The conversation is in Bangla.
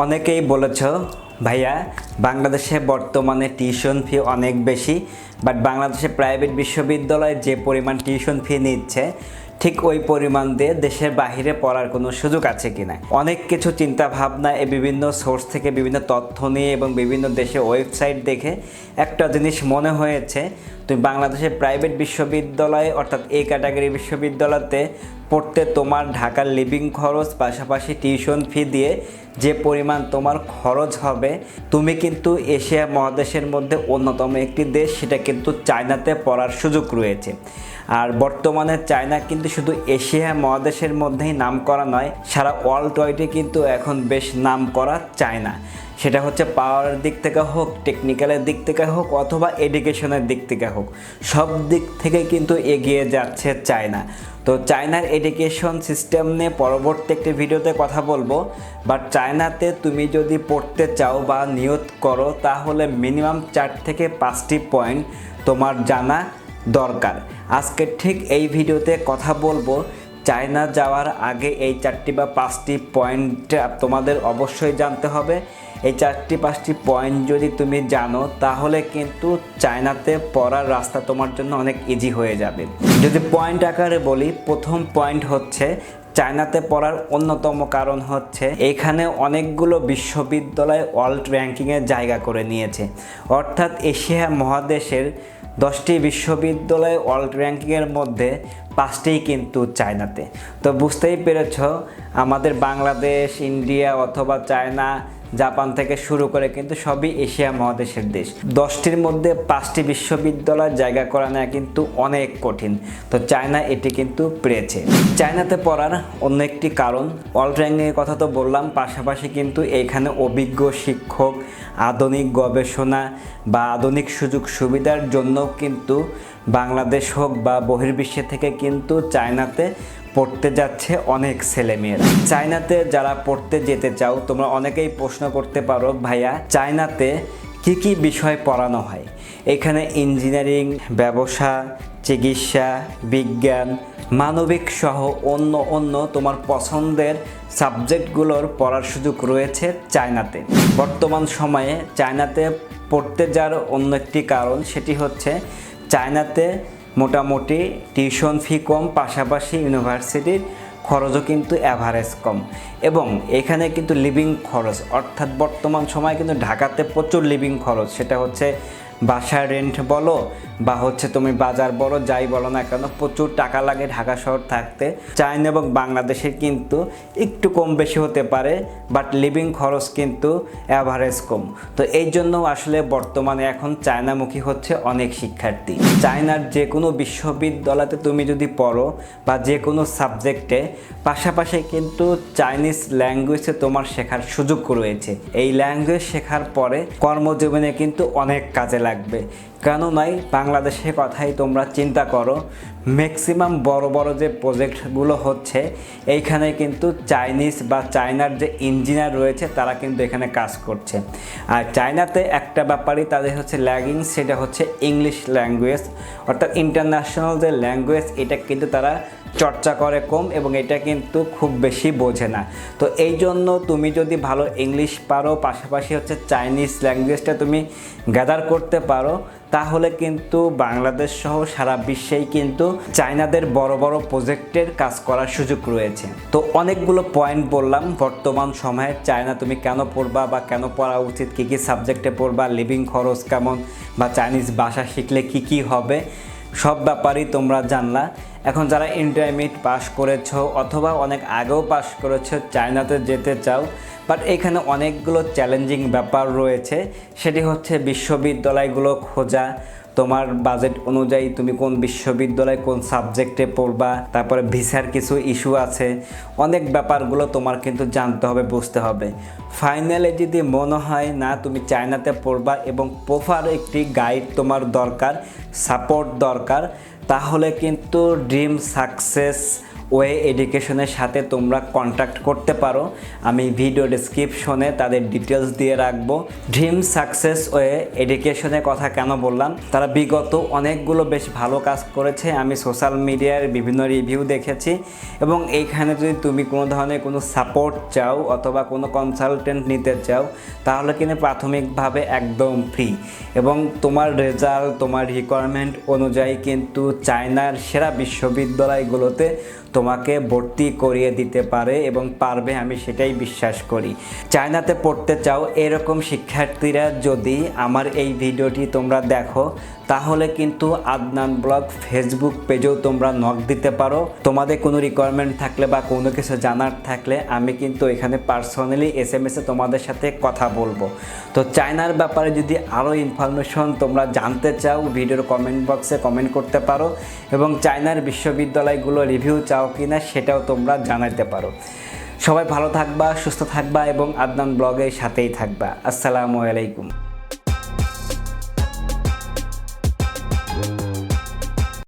অনেকেই বলেছ, ভাইয়া, বাংলাদেশে বর্তমানে টিউশন ফি অনেক বেশি বাট বাংলাদেশে প্রাইভেট বিশ্ববিদ্যালয়ে যে পরিমাণ টিউশন ফি নিচ্ছে, ঠিক ওই পরিমাণ দিয়ে দেশের বাহিরে পড়ার কোনো সুযোগ আছে কিনা? অনেক কিছু চিন্তা ভাবনা এই বিভিন্ন সোর্স থেকে বিভিন্ন তথ্য নিয়ে এবং বিভিন্ন দেশের ওয়েবসাইট দেখে একটা জিনিস মনে হয়েছে, তুমি বাংলাদেশের প্রাইভেট বিশ্ববিদ্যালয়ে অর্থাৎ এই ক্যাটাগরি বিশ্ববিদ্যালয়তে পড়তে তোমার ঢাকার লিভিং খরচ, পাশাপাশি টিউশন ফি দিয়ে যে পরিমাণ তোমার খরচ হবে, তুমি কিন্তু এশিয়া মহাদেশের মধ্যে অন্যতম একটি দেশ, সেটা কিন্তু চায়নাতে পড়ার সুযোগ রয়েছে। আর বর্তমানে চায়না কিন্তু শুধু এশিয়া মহাদেশের মধ্যেই নাম করা নয়, সারা ওয়ার্ল্ড ওয়াইডে কিন্তু এখন বেশ নাম করা চায়না। সেটা হচ্ছে পাওয়ারের দিক থেকে হোক টেকনিক্যালের দিক থেকে হোক, অথবা এডুকেশনের দিক থেকে হোক, সব দিক থেকে কিন্তু এগিয়ে যাচ্ছে চায়না। তো চায়নার এডুকেশন সিস্টেম নিয়ে পরবর্তী একটি ভিডিওতে কথা বলব। বাট চায়নাতে তুমি যদি পড়তে চাও বা নিয়োগ করো, তাহলে মিনিমাম চার থেকে পাঁচটি পয়েন্ট তোমার জানা দরকার। আজকে ঠিক এই ভিডিওতে কথা বলব, চায়না যাওয়ার আগে এই চারটি বা পাঁচটি পয়েন্ট তোমাদের অবশ্যই জানতে হবে। এই চারটি পাঁচটি পয়েন্ট যদি তুমি জানো, তাহলে কিন্তু চায়নাতে পড়ার রাস্তা তোমার জন্য অনেক ইজি হয়ে যাবে। যদি পয়েন্ট আকারে বলি, প্রথম পয়েন্ট হচ্ছে চায়নাতে পড়ার অন্যতম কারণ হচ্ছে এখানে অনেকগুলো বিশ্ববিদ্যালয় ওয়ার্ল্ড র্যাঙ্কিংয়ে জায়গা করে নিয়েছে। অর্থাৎ এশিয়া মহাদেশের দশটি বিশ্ববিদ্যালয় ওয়ার্ল্ড র্যাঙ্কিংয়ের মধ্যে পাঁচটিই কিন্তু চায়নাতে। তো বুঝতেই পেরেছ, আমাদের বাংলাদেশ, ইন্ডিয়া অথবা চায়না জাপান থেকে শুরু করে কিন্তু সবই এশিয়া মহাদেশের দেশ। দশটির মধ্যে পাঁচটি বিশ্ববিদ্যালয় জায়গা করা নেওয়া কিন্তু অনেক কঠিন। তো চায়না এটি কিন্তু পেরেছে। চায়নাতে পড়ার অন্য একটি কারণ, ওয়ার্ল্ড র্যাঙ্কিংয়ের কথা তো বললাম, পাশাপাশি কিন্তু এখানে অভিজ্ঞ শিক্ষক, আধুনিক গবেষণা বা আধুনিক সুযোগ সুবিধার জন্য কিন্তু বাংলাদেশ হোক বা বহির্বিশ্বে থেকে কিন্তু চায়নাতে পড়তে যাচ্ছে অনেক ছেলেমেয়েরা। চায়নাতে যারা পড়তে যেতে চাও, তোমরা অনেকেই প্রশ্ন করতে পারো, ভাইয়া, চায়নাতে কি কি বিষয় পড়ানো হয়? এখানে ইঞ্জিনিয়ারিং, ব্যবসা, চিকিৎসা, বিজ্ঞান, মানবিক সহ অন্য অন্য তোমার পছন্দের সাবজেক্টগুলোর পড়ার সুযোগ রয়েছে চায়নাতে। বর্তমান সময়ে চায়নাতে পড়তে যাওয়ার অন্য একটি কারণ সেটি হচ্ছে চায়নাতে মোটামুটি টিউশন ফি কম, পাশাপাশি ইউনিভার্সিটির খরচও কিন্তু অ্যাভারেজ কম। এবং এখানে কিন্তু লিভিং খরচ, অর্থাৎ বর্তমান সময়ে কিন্তু ঢাকাতে প্রচুর লিভিং খরচ। সেটা হচ্ছে বাসার রেন্ট বলো বা হচ্ছে তুমি বাজার বলো, যাই বলো না কেন, প্রচুর টাকা লাগে ঢাকা শহর থাকতে। চায়না এবং বাংলাদেশের কিন্তু একটু কম বেশি হতে পারে বাট লিভিং খরচ কিন্তু অ্যাভারেজ কম। তো এই জন্য আসলে বর্তমানে এখন চায়নামুখী হচ্ছে অনেক শিক্ষার্থী। চায়নার যে কোনো বিশ্ববিদ্যালয়তে তুমি যদি পড়ো বা যে কোনো সাবজেক্টে, পাশাপাশি কিন্তু চাইনিজ ল্যাঙ্গুয়েজে তোমার শেখার সুযোগ রয়েছে। এই ল্যাঙ্গুয়েজ শেখার পরে কর্মজীবনে কিন্তু অনেক কাজে লাগবে। কেন নয় বাংলাদেশের কথাই তোমরা চিন্তা করো। ম্যাক্সিমাম বড় বড় যে প্রজেক্টগুলো হচ্ছে, এইখানে কিন্তু চাইনিজ বা চায়নার যে ইঞ্জিনিয়ার রয়েছে, তারা কিন্তু এখানে কাজ করছে। আর চায়নাতে একটা ব্যাপারই তাদের হচ্ছে ল্যাগিং সেটা হচ্ছে ইংলিশ ল্যাঙ্গুয়েজ অর্থাৎ ইন্টারন্যাশনাল যে ল্যাঙ্গুয়েজ এটা কিন্তু তারা চর্চা করে কম এবং এটা কিন্তু খুব বেশি বোঝে না। তো এই জন্য তুমি যদি ভালো ইংলিশ পারো, পাশাপাশি হচ্ছে চাইনিজ ল্যাঙ্গুয়েজটা তুমি গ্যাদার করতে পারো তাহলে কিন্তু বাংলাদেশ সহ সারা বিশ্বেই কিন্তু চায়নাদের বড় বড় প্রজেক্টের কাজ করার সুযোগ রয়েছে। তো অনেকগুলো পয়েন্ট বললাম, বর্তমান সময়ে চায়না তুমি কেন পড়বা বা কেন পড়া উচিত, কী কী সাবজেক্টে পড়বা লিভিং খরচ কেমন বা চাইনিজ ভাষা শিখলে কি কি হবে, সব ব্যাপারই তোমরা জানলা। এখন যারা ইন্টারমিডিয়েট পাস করেছ অথবা অনেক আগেও পাস করেছ, চায়নাতে যেতে চাও বাট এখানে অনেকগুলো চ্যালেঞ্জিং ব্যাপার রয়েছে। সেটি হচ্ছে বিশ্ববিদ্যালয়গুলো খোঁজা, তোমার বাজেট অনুযায়ী তুমি কোন বিশ্ববিদ্যালয়ে কোন সাবজেক্টে পড়বা, তারপরে ভিসার কিছু ইস্যু আছে। অনেক ব্যাপারগুলো তোমার কিন্তু জানতে হবে, বুঝতে হবে। ফাইনালে যদি মনে হয় না তুমি চায়নাতে পড়বা এবং প্রপার একটি গাইড তোমার দরকার সাপোর্ট দরকার, তাহলে কিন্তু ড্রিম সাকসেস ওয়ে এডুকেশনের সাথে তোমরা কন্ট্যাক্ট করতে পারো। আমি ভিডিও ডিসক্রিপশনে তাদের ডিটেলস দিয়ে রাখব। ড্রিম সাকসেস ওয়ে এডুকেশনের কথা কেন বললাম? তারা বিগত অনেকগুলো বেশ ভালো কাজ করেছে। আমি সোশ্যাল মিডিয়ার বিভিন্ন রিভিউ দেখেছি এবং এইখানে যদি তুমি কোনো ধরনের কোনো সাপোর্ট চাও অথবা কোনো কনসালটেন্ট নিতে চাও, তাহলে কিন্তু প্রাথমিকভাবে একদম ফ্রি এবং তোমার রেজাল্ট তোমার রিকোয়ারমেন্ট অনুযায়ী কিন্তু চায়নার সেরা বিশ্ববিদ্যালয়গুলোতে তোমাকে ভর্তি করিয়ে দিতে পারে এবং পারবে, আমি সেটাই বিশ্বাস করি। চায়নাতে পড়তে চাও, এরকম শিক্ষার্থীরা যদি আমার এই ভিডিওটি তোমরা দেখো, তাহলে কিন্তু আদনান ব্লগ ফেসবুক পেজেও তোমরা নক দিতে পারো। তোমাদের কোনো রিকোয়ারমেন্ট থাকলে বা কোনো কিছু জানার থাকলে আমি কিন্তু এখানে পার্সোনালি এস এম এসে তোমাদের সাথে কথা বলব। তো চায়নার ব্যাপারে যদি আরও ইনফরমেশন তোমরা জানতে চাও, ভিডিওর কমেন্ট বক্সে কমেন্ট করতে পারো এবং চায়নার বিশ্ববিদ্যালয়গুলো রিভিউ চাও কি না সেটাও তোমরা জানাতে পারো। সবাই ভালো থাকবা, সুস্থ থাকবা এবং আদনান ব্লগের সাথেই থাকবা। আসসালামু আলাইকুম।